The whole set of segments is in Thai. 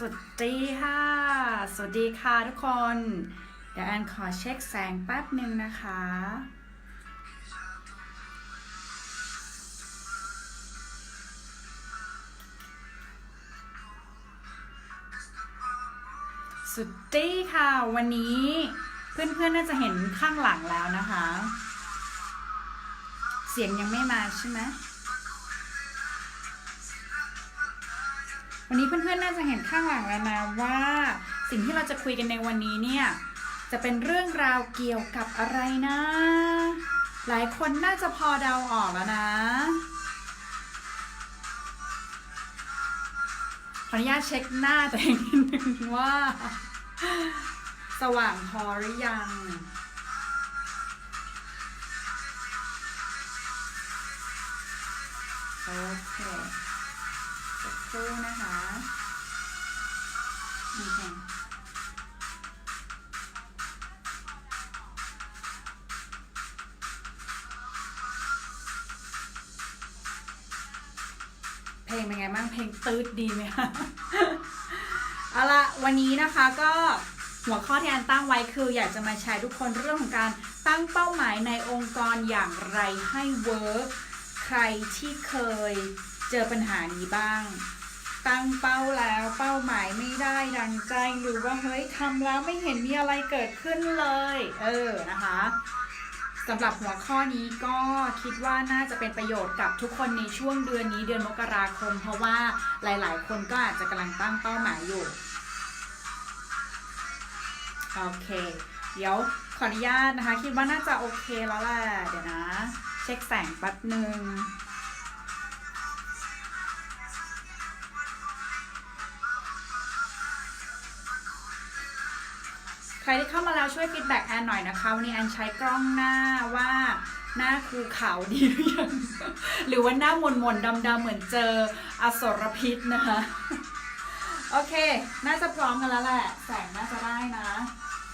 สวัสดีค่ะ สวัสดีค่ะทุกคน เดี๋ยวแอนขอเช็คแสงแป๊บหนึ่งนะคะ สุดดีค่ะ วันนี้เพื่อนๆน่าจะเห็นข้างหลังแล้วนะคะ เสียงยังไม่มาใช่ไหม วันนี้เพื่อนๆน่าจะเห็นข้างหลังแล้วนะว่า สิ่งที่เราจะคุยกันในวันนี้เนี่ยจะเป็นเรื่องราวเกี่ยวกับอะไรนะ หลายคนน่าจะพอเดาออกแล้วนะขออนุญาตเช็คหน้าตัวเองนิดนึงว่า สว่างพอหรือยังโอเค ครู่นะคะโอเคเพลงเป็นไงบ้างเพลงตืดดีไหมคะเอาละวันนี้นะคะก็หัวข้อที่อันตั้งไว้คือ อยากจะมาแชร์ทุกคนเรื่องของการตั้งเป้าหมายในองค์กรอย่างไรให้เวิร์กใครที่เคยเจอปัญหานี้บ้าง ตั้งเป้าแล้วเป้าหมายไม่ได้ดังใจหรือว่าเฮ้ยทำแล้วไม่เห็นมีอะไรเกิดขึ้นเลย เออนะคะสำหรับหัวข้อนี้ก็คิดว่าน่าจะเป็นประโยชน์กับทุกคนในช่วงเดือนนี้เดือนมกราคม เพราะว่าหลาย ๆ คนก็อาจจะกำลังตั้งเป้าหมายอยู่โอเคเดี๋ยวขออนุญาตนะคะ คิดว่าน่าจะโอเคแล้วแหละเดี๋ยวนะ เช็คแสงแป๊บหนึ่ง รที่เข้ามาแล้วช่วยฟีดแบ็กแอนหน่อยนะคะ วันนี้แอนใช้กล้องหน้าว่าหน้าคูขาวดีหรือยังหรือว่าหน้ามนมนๆดำๆเหมือนเจออสรพิษนะคะ โอเค น่าจะพร้อมกันแล้วแหละ แสงน่าจะได้นะ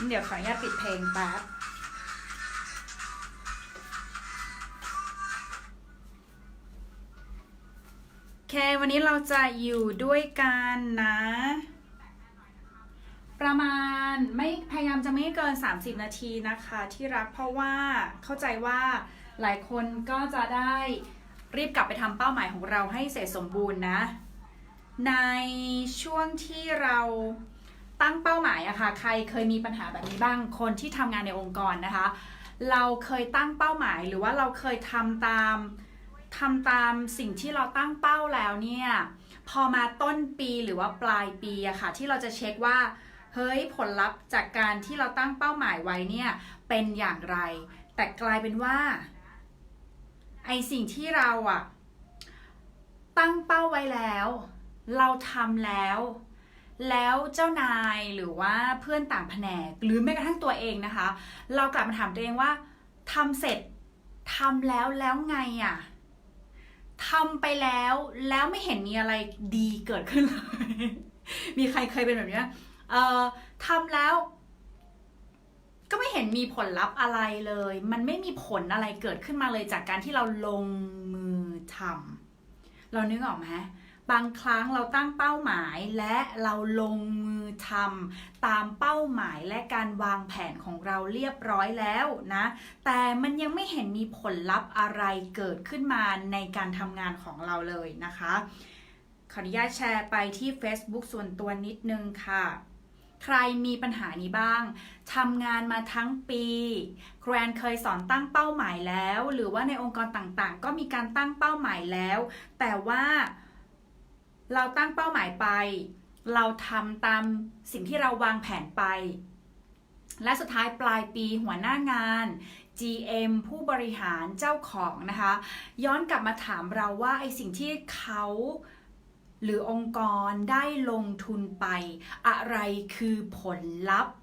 เดี๋ยวขออนุญาตปิดเพลงแป๊บโอเค วันนี้เราจะอยู่ด้วยกันนะ ประมาณไม่พยายามจะไม่เกิน 30 นาทีนะคะ ที่รักเพราะว่าเข้าใจว่าหลายคนก็จะได้รีบกลับไปทำเป้าหมายของเราให้เสร็จสมบูรณ์นะ ในช่วงที่เราตั้งเป้าหมายอะค่ะใครเคยมีปัญหาแบบนี้บ้างคนที่ทำงานในองค์กรนะคะ เราเคยตั้งเป้าหมายหรือว่าเราเคยทำตามทำตามสิ่งที่เราตั้งเป้าแล้วเนี่ยพอมาต้นปีหรือว่าปลายปีอะค่ะ ที่เราจะเช็คว่า เฮ้ยผลลัพธ์จากการที่เราตั้งเป้าหมายไว้เนี่ยเป็นอย่างไร แต่กลายเป็นว่าไอสิ่งที่เราอะตั้งเป้าไว้แล้ว เราทำแล้ว แล้วเจ้านายหรือว่าเพื่อนต่างแผนก หรือแม้กระทั่งตัวเองนะคะ เรากลับมาถามตัวเองว่าทำเสร็จทำแล้วแล้วไงอะทำไปแล้วแล้วไม่เห็นมีอะไรดีเกิดขึ้นเลย มีใครเคยเป็นแบบนี้ เอ่อทำแล้ว ก็ไม่เห็นมีผลลัพธ์อะไรเลย มันไม่มีผลอะไรเกิดขึ้นมาเลยจากการที่เราลงมือทำเรานึกออกไหมบางครั้งเราตั้งเป้าหมายและเราลงมือทำตามเป้าหมายและการวางแผนของเราเรียบร้อยแล้วนะ แต่มันยังไม่เห็นมีผลลัพธ์อะไรเกิดขึ้นมาในการทำงานของเราเลยนะคะ ขออนุญาตแชร์ไปที่ Facebook ส่วนตัวนิดนึงค่ะ ใครมีปัญหานี้บ้างทำงานมาทั้งปีแกรนเคยสอนตั้งเป้าหมายแล้ว หรือว่าในองค์กรต่างๆ ก็มีการตั้งเป้าหมายแล้ว แต่ว่าเราตั้งเป้าหมายไป เราทำตามสิ่งที่เราวางแผนไป และสุดท้ายปลายปีหัวหน้างาน GM ผู้บริหารเจ้าของนะคะ ย้อนกลับมาถามเราว่าไอสิ่งที่เขา หรือองค์กรได้ลงทุนไป อะไรคือผลลัพธ์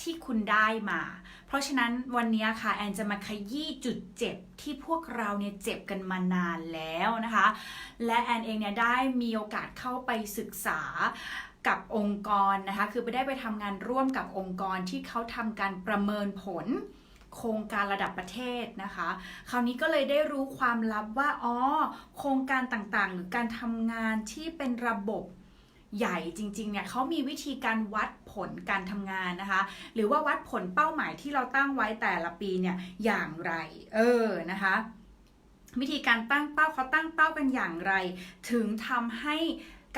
ที่คุณได้มา เพราะฉะนั้นวันนี้ค่ะแอนจะมาขยี้จุดเจ็บที่พวกเราเนี่ยเจ็บกันมานานแล้วนะคะ และแอนเองเนี่ยได้มีโอกาสเข้าไปศึกษากับองค์กรนะคะ คือไปได้ไปทำงานร่วมกับองค์กรที่เขาทำการประเมินผล โครงการระดับประเทศนะคะ คราวนี้ก็เลยได้รู้ความลับว่าอ๋อโครงการต่างๆ หรือการทำงานที่เป็นระบบใหญ่จริงๆเนี่ยเขามีวิธีการวัดผลการทำงานนะคะ หรือว่าวัดผลเป้าหมายที่เราตั้งไว้แต่ละปีเนี่ยอย่างไร เออนะคะวิธีการตั้งเป้าเขาตั้งเป้ากันอย่างไร ถึงทำให้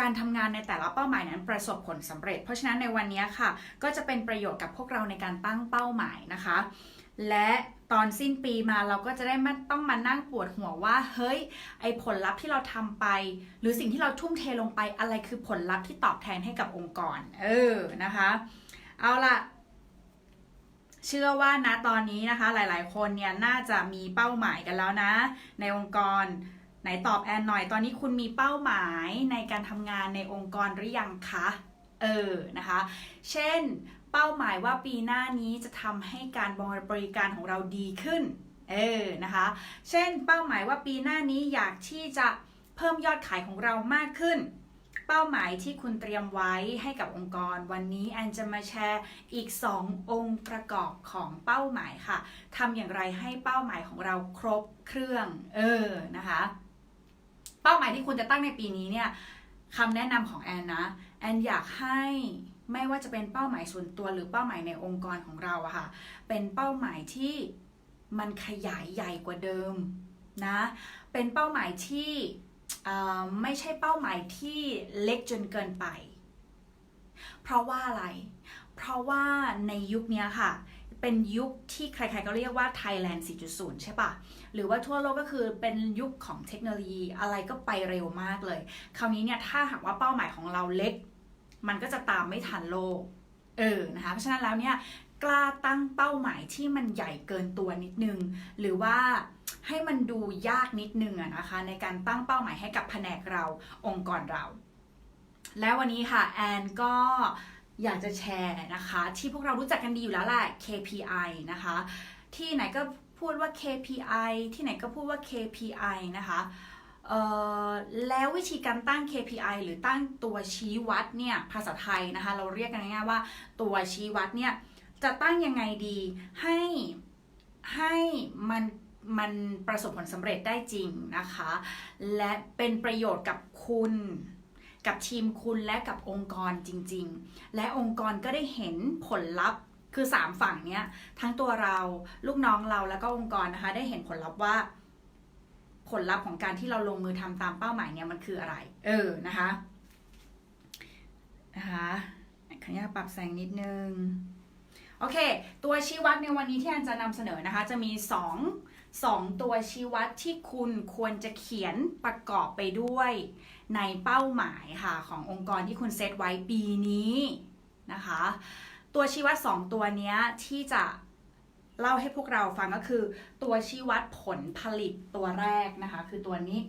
การทำงานในแต่ละเป้าหมายนั้นประสบผลสำเร็จ เพราะฉะนั้นในวันนี้ค่ะ ก็จะเป็นประโยชน์กับพวกเราในการตั้งเป้าหมายนะคะ และตอนสิ้นปีมาเราก็จะได้ไม่ต้องมานั่งปวดหัวว่า เฮ้ย ไอผลลัพธ์ที่เราทำไป หรือสิ่งที่เราทุ่มเทลงไปอะไรคือผลลัพธ์ที่ตอบแทนให้กับองค์กร เออนะคะ เอาล่ะเชื่อว่านะตอนนี้นะคะ หลาย ๆ คนเนี่ยน่าจะมีเป้าหมายกันแล้วนะ ในองค์กรไหนตอบแอนหน่อย ตอนนี้คุณมีเป้าหมายในการทำงานในองค์กรหรือยังคะ เออนะคะ เช่น เป้าหมายว่าปีหน้านี้จะทำให้การบริการของเราดีขึ้น เออ นะคะ เช่น เป้าหมายว่าปีหน้านี้อยากที่จะเพิ่มยอดขายของเรามากขึ้น เป้าหมายที่คุณเตรียมไว้ให้กับองค์กร วันนี้แอนจะมาแชร์อีก 2 องค์ประกอบของเป้าหมายค่ะทำอย่างไรให้เป้าหมายของเราครบเครื่อง เออ นะคะ เป้าหมายที่คุณจะตั้งในปีนี้เนี่ยคำแนะนำของแอนนะ แอนอยากให้ ไม่ว่าจะเป็นเป้าหมายส่วนตัวหรือเป้าหมายในองค์กรของเราอะค่ะ เป็นเป้าหมายที่มันขยายใหญ่กว่าเดิมนะ เป็นเป้าหมายที่ไม่ใช่เป้าหมายที่เล็กจนเกินไป เพราะว่าอะไร เพราะว่าในยุคนี้ค่ะ เป็นยุคที่ใครๆก็เรียกว่า Thailand 4.0 ใช่ปะหรือว่าทั่วโลกก็คือเป็นยุคของเทคโนโลยีอะไรก็ไปเร็วมากเลย คราวนี้เนี่ยถ้าหากว่าเป้าหมายของเราเล็ก มันก็จะตามไม่ทันโลก เออ นะคะ เพราะฉะนั้นแล้วเนี่ยกล้าตั้งเป้าหมายที่มันใหญ่เกินตัวนิดนึง หรือว่าให้มันดูยากนิดนึงอะนะคะ ในการตั้งเป้าหมายให้กับแผนกเราองค์กรเรา แล้ววันนี้ค่ะแอนก็อยากจะแชร์นะคะ ที่พวกเรารู้จักกันดีอยู่แล้วแหละ KPI นะคะ ที่ไหนก็พูดว่า KPI ที่ไหนก็พูดว่า KPI นะคะ แล้ววิธีการตั้ง KPI หรือตั้งตัวชี้วัดเนี่ยภาษาไทยนะคะ เราเรียกกันง่ายๆว่าตัวชี้วัดเนี่ยจะตั้งยังไงดีให้ให้มันมันประสบผลสำเร็จได้จริงนะคะ และเป็นประโยชน์กับคุณกับทีมคุณและกับองค์กรจริง ๆ และองค์กรก็ได้เห็นผลลัพธ์คือ 3 ฝั่งเนี้ยทั้งตัวเราลูกน้องเราแล้วก็องค์กรนะคะ ได้เห็นผลลัพธ์ว่า ลลัพธ์ของการที่เราลงมือทำตามเป้าหมายเนี่ยมันคืออะไร เออนะคะนะคะขออนุญาตปรับแสงนิดนึงโอเค ตัวชี้วัดในวันนี้ที่อันจะนำเสนอนะคะ จะมี 2 2 ตัวชี้วัดที่คุณควรจะเขียนประกอบไปด้วยในเป้าหมายค่ะขององค์กรที่คุณเซตไว้ปีนี้นะคะ ตัวชี้วัด 2 ตัวนี้ที่จะ เล่าให้พวกเราฟังก็คือ ตัวชี้วัดผลผลิตตัวแรกนะคะ คือตัวนี้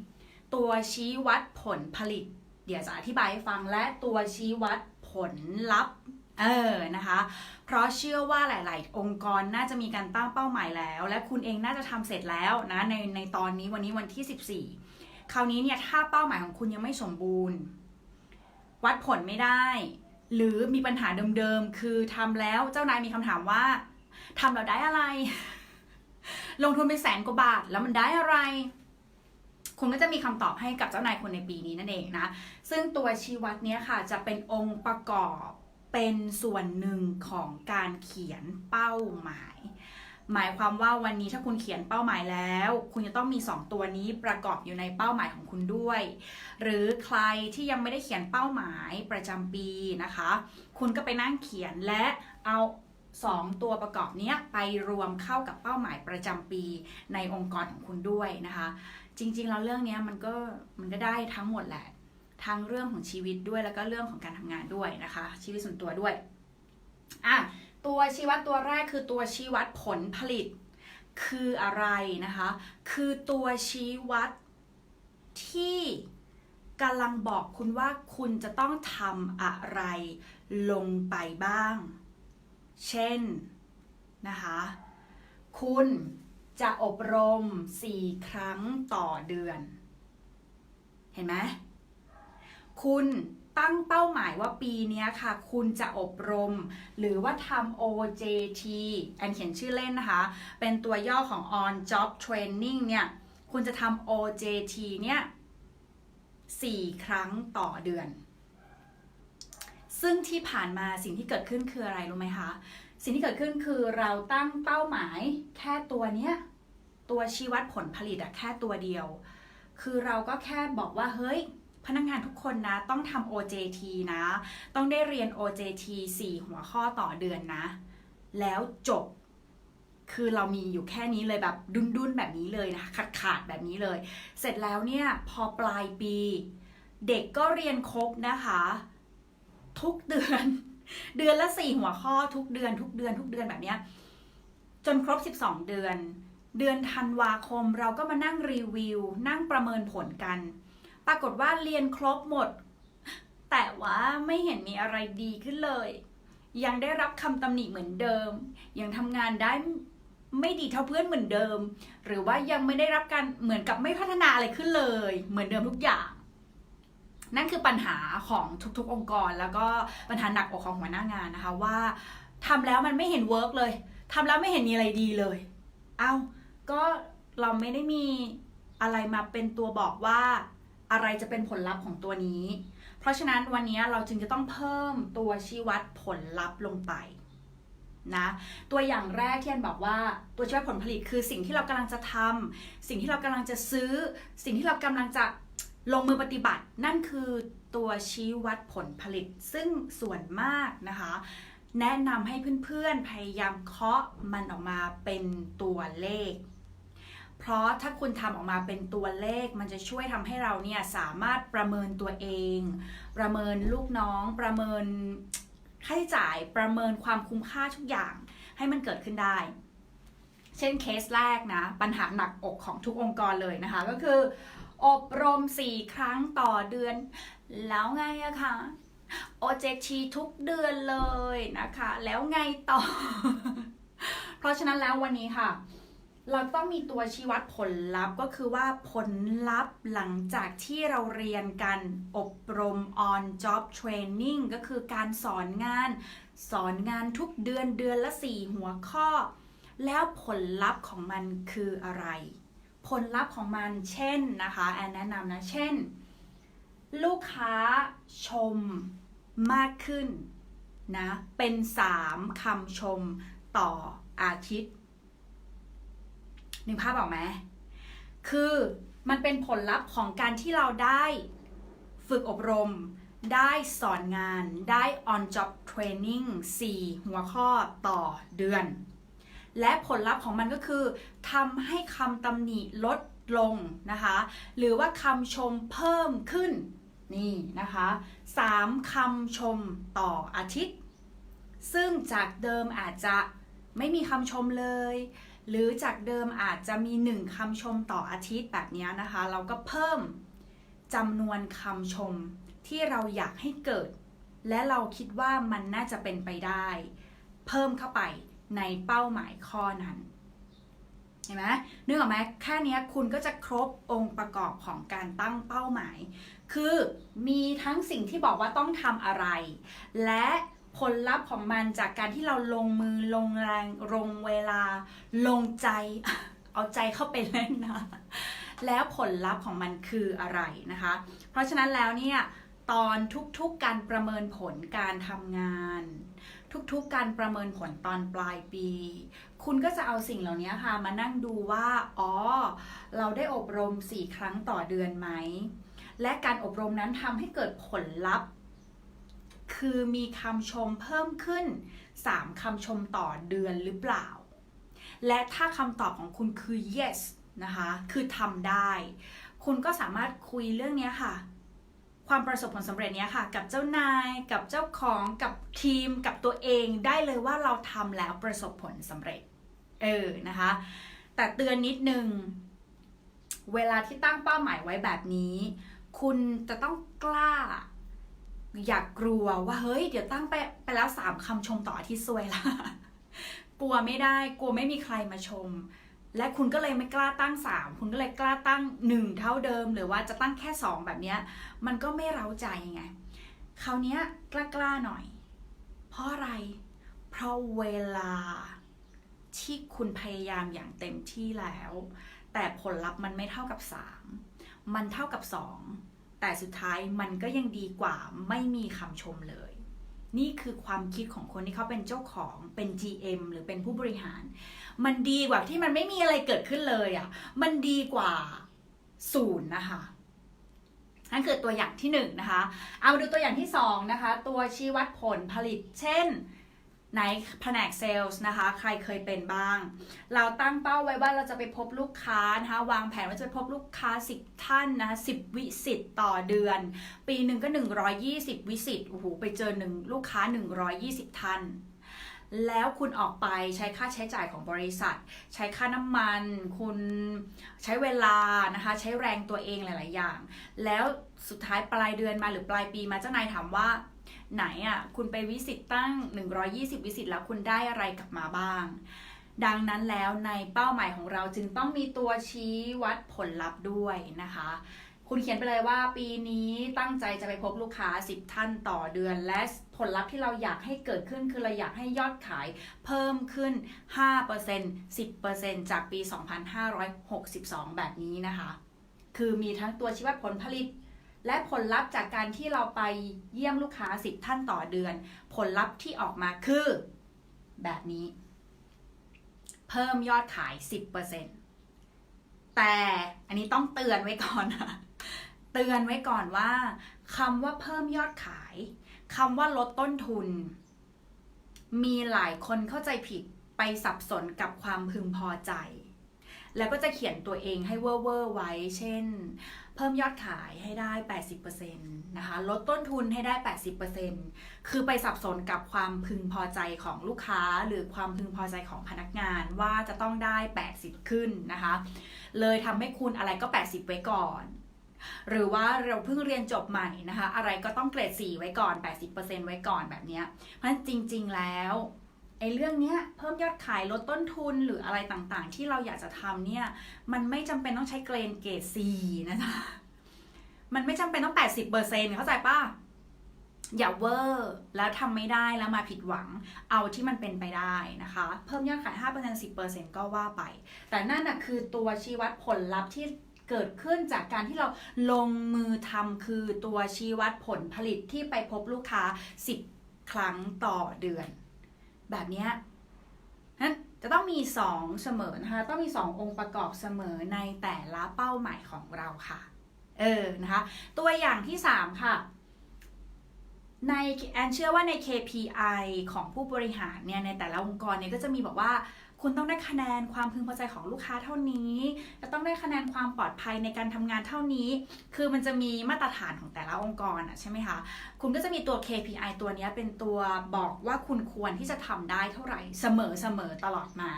ตัวชี้วัดผลผลิต เดี๋ยวจะอธิบายให้ฟังและตัวชี้วัดผลลัพธ์เออนะคะ เพราะเชื่อว่าหลาย ๆ องค์กรน่าจะมีการตั้งเป้าหมายแล้ว และคุณเองน่าจะทำเสร็จแล้วนะในในตอนนี้วันนี้วันที่ 14 คราวนี้เนี่ยถ้าเป้าหมายของคุณยังไม่สมบูรณ์ วัดผลไม่ได้ หรือมีปัญหาเดิม ๆ คือทำแล้วเจ้านายมีคำถามว่า ทำแล้วได้อะไร ลงทุนไปแสนกว่าบาทแล้วมันได้อะไรคุณก็จะมีคำตอบให้กับเจ้านายคนในปีนี้นั่นเองนะ ซึ่งตัวชี้วัดนี้ค่ะจะเป็นองค์ประกอบเป็นส่วนหนึ่งของการเขียนเป้าหมาย หมายความว่าวันนี้ถ้าคุณเขียนเป้าหมายแล้ว คุณจะต้องมี 2 ตัวนี้ประกอบอยู่ในเป้าหมายของคุณด้วย หรือใครที่ยังไม่ได้เขียนเป้าหมายประจำปีนะคะ คุณก็ไปนั่งเขียนและเอา 2 ตัวประกอบนี้ไปรวมเข้ากับเป้าหมายประจำปีในองค์กรของคุณด้วยนะคะ จริงๆแล้วเรื่องนี้มันก็มันก็ได้ทั้งหมดแหละทั้งเรื่องของชีวิตด้วยแล้วก็เรื่องของการทำงานด้วยนะคะ ชีวิตส่วนตัวด้วยอะตัวชี้วัดตัวแรกคือตัวชี้วัดผลผลิต คืออะไรนะคะ คือตัวชี้วัดที่กำลังบอกคุณว่าคุณจะต้องทำอะไรลงไปบ้าง เช่นนะคะ คุณจะอบรม 4 ครั้งต่อเดือน เห็นไหมคุณตั้งเป้าหมายว่าปีนี้ค่ะ คุณจะอบรม หรือว่าทำ OJT แอนเขียนชื่อเล่นนะคะ เป็นตัวย่อของ On Job Training เนี่ย คุณจะทำ OJT เนี่ย4ครั้งต่อเดือน ซึ่งที่ผ่านมาสิ่งที่เกิดขึ้นคืออะไรรู้ไหมคะ สิ่งที่เกิดขึ้นคือเราตั้งเป้าหมายแค่ตัวเนี้ยตัวชี้วัดผลผลิตอะแค่ตัวเดียว คือเราก็แค่บอกว่าเฮ้ยพนักงานทุกคนนะต้องทำ OJT นะ ต้องได้เรียน OJT 4 หัวข้อต่อเดือนนะ แล้วจบ คือเรามีอยู่แค่นี้เลยแบบดุนๆแบบนี้เลยนะคะขาดขาดแบบนี้เลย เสร็จแล้วเนี่ยพอปลายปี เด็กก็เรียนครบนะคะ ทุกเดือน เดือนละสี่หัวข้อทุกเดือน ทุกเดือน ทุกเดือนแบบเนี้ยจนครบ 12 เดือน เดือนธันวาคมเราก็มานั่งรีวิว นั่งประเมินผลกัน ปรากฏว่าเรียนครบหมด แต่ว่าไม่เห็นมีอะไรดีขึ้นเลย ยังได้รับคำตำหนิเหมือนเดิม ยังทำงานได้ไม่ดีเท่าเพื่อนเหมือนเดิม หรือว่ายังไม่ได้รับการเหมือนกับไม่พัฒนาอะไรขึ้นเลย เหมือนเดิมทุกอย่าง นั่นคือปัญหาของทุกๆองค์กร แล้วก็ปัญหาหนักอกของหัวหน้างานนะคะว่าทำแล้วมันไม่เห็นเวิร์กเลยทำแล้วไม่เห็นมีอะไรดีเลย เอ้าก็เราไม่ได้มีอะไรมาเป็นตัวบอกว่าอะไรจะเป็นผลลัพธ์ของตัวนี้ เพราะฉะนั้นวันนี้เราจึงจะต้องเพิ่มตัวชี้วัดผลลัพธ์ลงไปนะตัวอย่างแรกที่อันบอกว่าตัวชี้วัดผลผลิตคือสิ่งที่เรากำลังจะทำสิ่งที่เรากำลังจะซื้อ สิ่งที่เรากำลังจะ ลงมือปฏิบัตินั่นคือตัวชี้วัดผลผลิต ซึ่งส่วนมากนะคะ แนะนำให้เพื่อนๆพยายามเคาะมันออกมาเป็นตัวเลข เพราะถ้าคุณทำออกมาเป็นตัวเลข มันจะช่วยทำให้เราเนี่ยสามารถประเมินตัวเอง ประเมินลูกน้องประเมินค่าใช้จ่ายประเมินความคุ้มค่าทุกอย่างให้มันเกิดขึ้นได้ เช่นเคสแรกนะ ปัญหาหนักอกของทุกองค์กรเลยนะคะ ก็คือ อบรม 4 ครั้งต่อเดือน แล้วไงอะคะ OJT ทุกเดือนเลยนะคะ แล้วไงต่อ เพราะฉะนั้นแล้ววันนี้ค่ะ เราต้องมีตัวชี้วัดผลลัพธ์ก็คือว่าผลลัพธ์หลังจากที่เราเรียนกันอบรม on job training ก็คือการสอนงาน สอนงานทุกเดือนเดือนละ 4 หัวข้อ แล้วผลลัพธ์ของมันคืออะไร ผลลัพธ์ของมันเช่นนะคะแอนแนะนำนะ เช่น ลูกค้าชมมากขึ้นนะเป็น 3คำชมต่ออาทิตย์นึกภาพออกไหมคือมันเป็นผลลัพธ์ของการที่เราได้ฝึกอบรม ได้สอนงาน ได้ on job training 4 หัวข้อต่อเดือน และผลลัพธ์ของมันก็คือทำให้คำตำหนิลดลงนะคะ หรือว่าคำชมเพิ่มขึ้นนี่นะคะ3คำชมต่ออาทิตย์ ซึ่งจากเดิมอาจจะไม่มีคำชมเลย หรือจากเดิมอาจจะมีหนึ่งคำชมต่ออาทิตย์แบบนี้นะคะ เราก็เพิ่มจำนวนคำชมที่เราอยากให้เกิด และเราคิดว่ามันน่าจะเป็นไปได้ เพิ่มเข้าไป ในเป้าหมายข้อนั้นเห็นไหมนึกออกไหมแค่นี้คุณก็จะครบองค์ประกอบของการตั้งเป้าหมาย คือมีทั้งสิ่งที่บอกว่าต้องทำอะไร และผลลัพธ์ของมันจากการที่เราลงมือลงแรงลงเวลา ลงใจ เอาใจเข้าไปเล่นนะ แล้วผลลัพธ์ของมันคืออะไรนะคะ เพราะฉะนั้นแล้วเนี่ยตอนทุกๆการประเมินผลการทำงาน ทุกๆ การประเมินผลตอนปลายปี คุณก็จะเอาสิ่งเหล่านี้ค่ะ มานั่งดูว่า อ๋อ เราได้อบรม 4 ครั้งต่อเดือนไหม และการอบรมนั้นทำให้เกิดผลลัพธ์ คือมีคำชมเพิ่มขึ้น 3คำชมต่อเดือนหรือเปล่า และถ้าคำตอบของคุณคือ yes นะคะ คือทำได้ คุณก็สามารถคุยเรื่องนี้ค่ะ ความประสบผลสำเร็จเนี้ยค่ะ กับเจ้านาย กับเจ้าของกับทีมกับตัวเองได้เลยว่าเราทำแล้วประสบผลสำเร็จ เออนะคะ แต่เตือนนิดนึง เวลาที่ตั้งเป้าหมายไว้แบบนี้ คุณจะต้องกล้า อย่ากกลัวว่าเฮ้ย เดี๋ยวตั้งไปไปแล้วสามคำชมต่อทิตย์ซวยละกลัวไม่ได้ กลัวไม่มีใครมาชม และคุณก็เลยไม่กล้าตั้งสามคุณก็เลยกล้าตั้งหนึ่งเท่าเดิม หรือว่าจะตั้งแค่สองแบบนี้มันก็ไม่เร้าใจไงคราวนี้ยกล้าๆหน่อย เพราะอะไร เพราะเวลาที่คุณพยายามอย่างเต็มที่แล้ว แต่ผลลัพธ์มันไม่เท่ากับ 3 มันเท่ากับ 2 แต่สุดท้ายมันก็ยังดีกว่าไม่มีคำชมเลย นี่คือความคิดของคนที่เขาเป็นเจ้าของเป็น GM หรือเป็นผู้บริหาร มันดีกว่าที่มันไม่มีอะไรเกิดขึ้นเลยอะ่ะมันดีกว่าศูนย์นะคะนั่นคือตัวอย่างที่หนึ่งนะคะ เอามาดูตัวอย่างที่สองนะคะ ตัวชี้วัดผลผลิต เช่น ในแผนกเซลล์นะคะ ใครเคยเป็นบ้าง เราตั้งเป้าไว้ว่าเราจะไปพบลูกค้านะคะวางแผนว่าจะไปพบลูกค้า 10 ท่านนะคะ10 วิสิตต่อเดือน ปีหนึ่งก็ 120 วิสิตโอ้โหไปเจอหนึ่งลูกค้า 120 ท่านแล้วคุณออกไปใช้ค่าใช้จ่ายของบริษัท ใช้ค่าน้ำมัน คุณใช้เวลานะคะ ใช้แรงตัวเองหลาย ๆ อย่าง แล้วสุดท้ายปลายเดือนมาหรือปลายปีมาเจ้านายถามว่า ไหนอะคุณไปวิสิตตั้ง 120 วิสิตแล้วคุณได้อะไรกลับมาบ้าง ดังนั้นแล้วในเป้าหมายของเราจึงต้องมีตัวชี้วัดผลลัพธ์ด้วยนะคะ คุณเขียนไปเลยว่าปีนี้ตั้งใจจะไปพบลูกค้า 10 ท่านต่อเดือน และผลลัพธ์ที่เราอยากให้เกิดขึ้นคือเราอยากให้ยอดขายเพิ่มขึ้น 5% 10%จากปี 2562 แบบนี้นะคะ คือมีทั้งตัวชี้วัดผลผลิต และผลลัพธ์จากการที่เราไปเยี่ยมลูกค้า 10 ท่านต่อเดือน ผลลัพธ์ที่ออกมาคือ แบบนี้ เพิ่มยอดขาย 10%แต่อันนี้ต้องเตือนไว้ก่อนนะเตือนไว้ก่อนว่าคำว่าเพิ่มยอดขายคำว่าลดต้นทุน มีหลายคนเข้าใจผิดไปสับสนกับความพึงพอใจ แล้วก็จะเขียนตัวเองให้เวอร์เวอร์ไว้ เช่น เพิ่มยอดขายให้ได้ 80%นะคะลดต้นทุนให้ได้ 80%คือไปสับสนกับความพึงพอใจของลูกค้า หรือความพึงพอใจของพนักงานว่าจะต้องได้ 80 ขึ้นนะคะ เลยทำให้คุณอะไรก็ 80 ไว้ก่อนหรือว่าเราเพิ่งเรียนจบใหม่นะคะ อะไรก็ต้องเกรด 4 ไว้ก่อน 80%ไว้ก่อนแบบนี้เพราะจริง ๆ แล้ว ไอ้เรื่องเนี้ยเพิ่มยอดขายลดต้นทุนหรืออะไรต่างๆ ที่เราอยากจะทำเนี่ยมันไม่จำเป็นต้องใช้เกรนเกรด C นะจ๊ะมันไม่จำเป็นต้อง 80%เปอร์เซ็นเข้าใจป่ะ อย่าเวอร์แล้วทำไม่ได้แล้วมาผิดหวังเอาที่มันเป็นไปได้นะคะ เพิ่มยอดขาย 5% 10%ก็ว่าไป แต่นั่นน่ะคือตัวชี้วัดผลลัพธ์ที่เกิดขึ้นจากการที่เราลงมือทำคือตัวชี้วัดผลผลิตที่ไปพบลูกค้า 10 ครั้งต่อเดือน แบบนี้นั้นจะต้องมี 2 เสมอนะคะ ต้องมี 2 องค์ประกอบเสมอในแต่ละเป้าหมายของเราค่ะ เออ นะคะ ตัวอย่างที่ 3 ค่ะ ในแอนเชื่อว่าใน KPI ของผู้บริหารเนี่ยในแต่ละองค์กรเนี่ยก็จะมีบอกว่า คุณต้องได้คะแนนความพึงพอใจของลูกค้าเท่านี้ จะต้องได้คะแนนความปลอดภัยในการทำงานเท่านี้ คือมันจะมีมาตรฐานของแต่ละองค์กรอะใช่ไหมคะ คุณก็จะมีตัว KPI ตัวนี้เป็นตัวบอกว่าคุณควรที่จะทำได้เท่าไหร่เสมอเสมอตลอดมา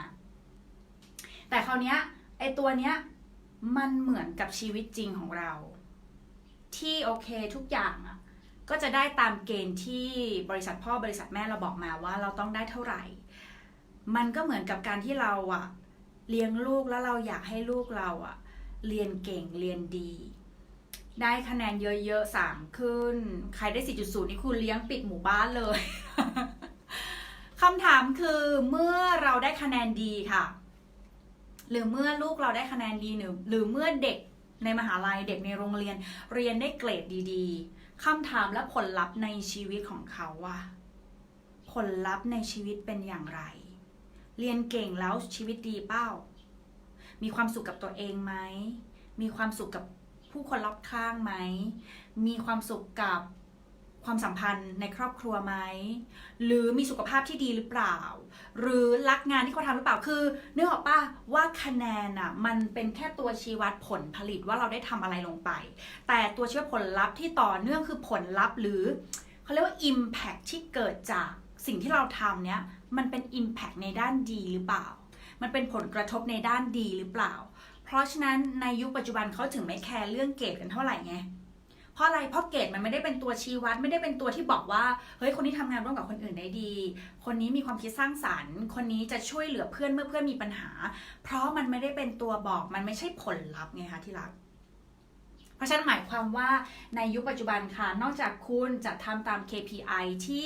แต่คราวนี้ไอตัวเนี้ยมันเหมือนกับชีวิตจริงของเรา ที่โอเคทุกอย่างอะก็จะได้ตามเกณฑ์ที่บริษัทพ่อบริษัทแม่เราบอกมาว่าเราต้องได้เท่าไหร่ มันก็เหมือนกับการที่เราอะเลี้ยงลูกแล้วเราอยากให้ลูกเราอะเรียนเก่งเรียนดี ได้คะแนนเยอะๆสามขึ้น ใครได้ 4.0 นี่คุณเลี้ยงปิดหมู่บ้านเลยคำถามคือเมื่อเราได้คะแนนดีค่ะ หรือเมื่อลูกเราได้คะแนนดีหรือหรือเมื่อเด็กในมหาลัยเด็กในโรงเรียนเรียนได้เกรดดีๆคำถามและผลลัพธ์ในชีวิตของเขาว่า ผลลัพธ์ในชีวิตเป็นอย่างไร เรียนเก่งแล้วชีวิตดีเป้า มีความสุขกับตัวเองไหม มีความสุขกับผู้คนรอบข้างไหม มีความสุขกับความสัมพันธ์ในครอบครัวไหม หรือมีสุขภาพที่ดีหรือเปล่า หรือรักงานที่เขาทำหรือเปล่า คือนึกออกป่ะว่าคะแนนอะมันเป็นแค่ตัวชี้วัดผลผลิตว่าเราได้ทำอะไรลงไป แต่ตัวชี้วัดผลลัพธ์ที่ต่อเนื่องคือผลลัพธ์หรือเขาเรียกว่า Impact ที่เกิดจาก สิ่งที่เราทำเนี้ยมันเป็น Impact ในด้านดีหรือเปล่า มันเป็นผลกระทบในด้านดีหรือเปล่า เพราะฉะนั้นในยุคปัจจุบันเขาถึงไม่แคร์เรื่องเกรดกันเท่าไหร่ไงเพราะอะไร เพราะเกรดมันไม่ได้เป็นตัวชี้วัด ไม่ได้เป็นตัวที่บอกว่า เฮ้ย คนนี้ทำงานร่วมกับคนอื่นได้ดี คนนี้มีความคิดสร้างสรรค์ คนนี้จะช่วยเหลือเพื่อนเมื่อเพื่อนมีปัญหา เพราะมันไม่ได้เป็นตัวบอก มันไม่ใช่ผลลัพธ์ไงคะที่รัก เพราะฉะนั้นหมายความว่าในยุคปัจจุบันค่ะ นอกจากคุณจะทำตาม KPI ที่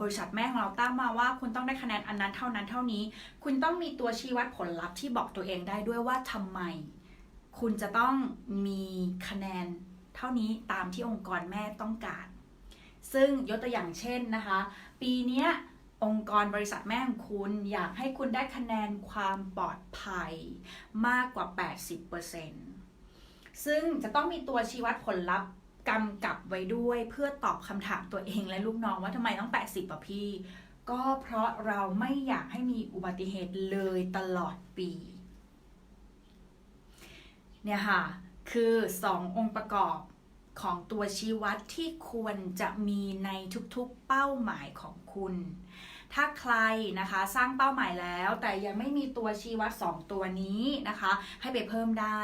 บริษัทแม่ของเราตั้งมาว่า คุณต้องได้คะแนนอันนั้นเท่านั้นเท่านี้ คุณต้องมีตัวชี้วัดผลลัพธ์ที่บอกตัวเองได้ด้วยว่าทำไม คุณจะต้องมีคะแนนเท่านี้ตามที่องค์กรแม่ต้องการ ซึ่งยกตัวอย่างเช่นนะคะ ปีนี้องค์กรบริษัทแม่ของคุณอยากให้คุณได้คะแนนความปลอดภัยมากกว่า 80%ซึ่งจะต้องมีตัวชี้วัดผลลัพธ์ กำกับไว้ด้วยเพื่อตอบคำถามตัวเองและลูกน้องว่าทำไมต้อง 80ป่ะพี่ ก็เพราะเราไม่อยากให้มีอุบัติเหตุเลยตลอดปี เนี่ยค่ะ คือ 2 องค์ประกอบของตัวชี้วัดที่ควรจะมีในทุกๆเป้าหมายของคุณ ถ้าใครนะคะสร้างเป้าหมายแล้ว แต่ยังไม่มีตัวชี้วัด 2 ตัวนี้นะคะ ให้ไปเพิ่มได้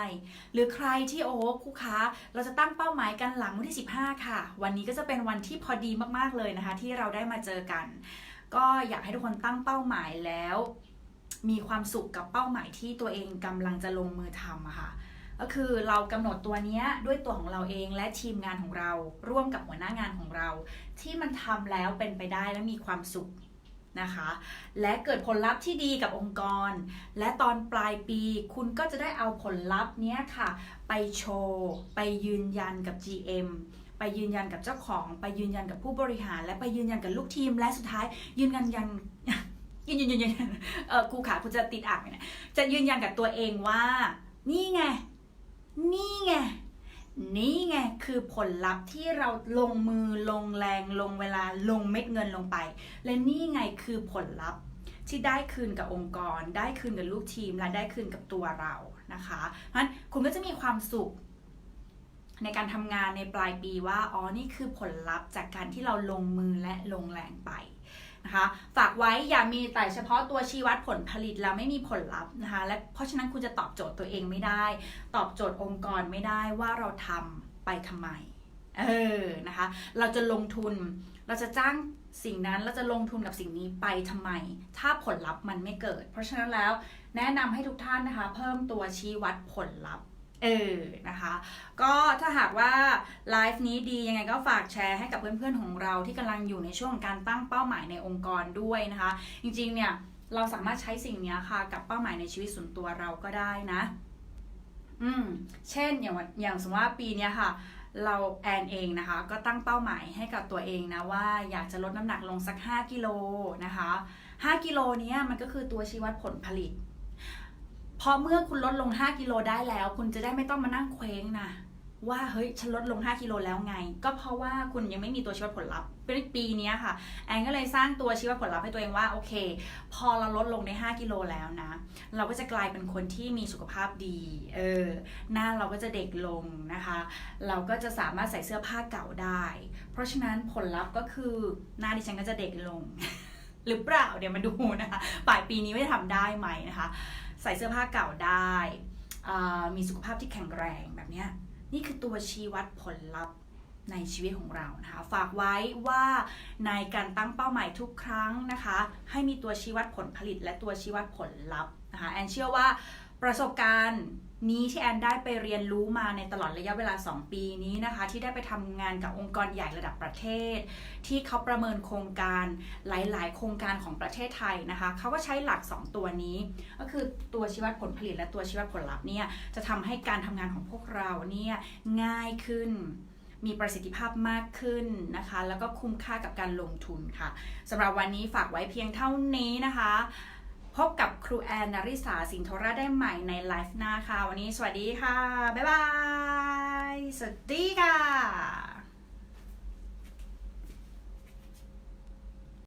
หรือใครที่โอ้คู่ค้าเราจะตั้งเป้าหมายกันหลังวันที่ 15 ค่ะ วันนี้ก็จะเป็นวันที่พอดีมากๆเลยนะคะ ที่เราได้มาเจอกัน ก็อยากให้ทุกคนตั้งเป้าหมายแล้ว มีความสุขกับเป้าหมายที่ตัวเองกำลังจะลงมือทำอะค่ะก็คือเรากำหนดตัวเนี้ยด้วยตัวของเราเองและทีมงานของเรา ร่วมกับหัวหน้างานของเรา ที่มันทำแล้วเป็นไปได้และมีความสุข นะคะ และเกิดผลลัพธ์ที่ดีกับองค์กร และตอนปลายปีคุณก็จะได้เอาผลลัพธ์เนี้ยค่ะ ไปโชว์ ไปยืนยันกับ GM ไปยืนยันกับเจ้าของ ไปยืนยันกับผู้บริหาร และไปยืนยันกับลูกทีม และสุดท้าย ยืนยันยันยืนยันยืนยันเออครูขาคุณจะติดอ่างไหมเนี่ยจะยืนยันกับตัวเองว่า นี่ไง นี่ไง นี่ไงคือผลลัพธ์ที่เราลงมือลงแรงลงเวลาลงเม็ดเงินลงไป และนี่ไงคือผลลัพธ์ที่ได้คืนกับองค์กร ได้คืนกับลูกทีม และได้คืนกับตัวเรานะคะเพราะฉะนั้นคุณก็จะมีความสุขในการทำงานในปลายปีว่า อ๋อ นี่คือผลลัพธ์จากการที่เราลงมือและลงแรงไป นะคะ ฝากไว้อย่ามีแต่เฉพาะตัวชี้วัดผลผลิตแล้วไม่มีผลลัพธ์นะคะ และเพราะฉะนั้นคุณจะตอบโจทย์ตัวเองไม่ได้ ตอบโจทย์องค์กรไม่ได้ว่าเราทำไปทำไม เออ นะคะ เราจะลงทุน เราจะจ้างสิ่งนั้นเราจะลงทุนกับสิ่งนี้ไปทำไม ถ้าผลลัพธ์มันไม่เกิด เพราะฉะนั้นแล้วแนะนำให้ทุกท่านนะคะ เพิ่มตัวชี้วัดผลลัพธ์ เออ นะคะ ก็ถ้าหากว่าไลฟ์นี้ดียังไงก็ฝากแชร์ให้กับเพื่อนๆของเราที่กำลังอยู่ในช่วงของการตั้งเป้าหมายในองค์กรด้วยนะคะ จริงๆ เนี่ยเราสามารถใช้สิ่งนี้ค่ะกับเป้าหมายในชีวิตส่วนตัวเราก็ได้นะ อืม เช่นอย่างอย่างสมมติว่าปีนี้ค่ะ เราแอนเองนะคะ ก็ตั้งเป้าหมายให้กับตัวเองนะว่าอยากจะลดน้ำหนักลงสัก 5 กิโลนะคะ 5 กิโลนี้มันก็คือตัวชี้วัดผลผลิต พอเมื่อคุณลดลง 5 กิโลได้แล้ว คุณจะได้ไม่ต้องมานั่งเคว้งนะว่าเฮ้ยฉันลดลง 5 กิโลแล้วไง ก็เพราะว่าคุณยังไม่มีตัวชี้วัดผลลัพธ์เป็นปีนี้ค่ะ แอนก็เลยสร้างตัวชี้วัดผลลัพธ์ให้ตัวเองว่าโอเค พอเราลดลงได้5กิโลแล้วนะ เราก็จะกลายเป็นคนที่มีสุขภาพดีเออหน้าเราก็จะเด็กลงนะคะ เราก็จะสามารถใส่เสื้อผ้าเก่าได้ เพราะฉะนั้นผลลัพธ์ก็คือหน้าดิฉันก็จะเด็กลง หรือเปล่าเดี๋ยวมาดูนะคะปลายปีนี้ว่าจะทำได้ไหมนะคะ ใส่เสื้อผ้าเก่าได้ มีสุขภาพที่แข็งแรงแบบนี้นี่คือตัวชี้วัดผลลัพธ์ในชีวิตของเรานะคะ ฝากไว้ว่าในการตั้งเป้าหมายทุกครั้งนะคะ ให้มีตัวชี้วัดผลผลิตและตัวชี้วัดผลลัพธ์นะคะแอนเชื่อว่า ประสบการณ์นี้ที่แอนได้ไปเรียนรู้มาในตลอดระยะเวลา 2 ปีนี้นะคะ ที่ได้ไปทำงานกับองค์กรใหญ่ระดับประเทศ ที่เขาประเมินโครงการหลาย ๆ โครงการของประเทศไทยนะคะเขาก็ใช้หลัก 2 ตัวนี้ ก็คือตัวชี้วัดผลผลิตและตัวชี้วัดผลลัพธ์เนี่ยจะทำให้การทำงานของพวกเราเนี่ยง่ายขึ้นมีประสิทธิภาพมากขึ้นนะคะ แล้วก็คุ้มค่ากับการลงทุนค่ะสำหรับวันนี้ฝากไว้เพียงเท่านี้นะคะ พบกับครูแอนนาริสาสินทราได้ใหม่ในไลฟ์หน้าค่ะ วันนี้สวัสดีค่ะ บ๊ายบาย สวัสดีค่ะ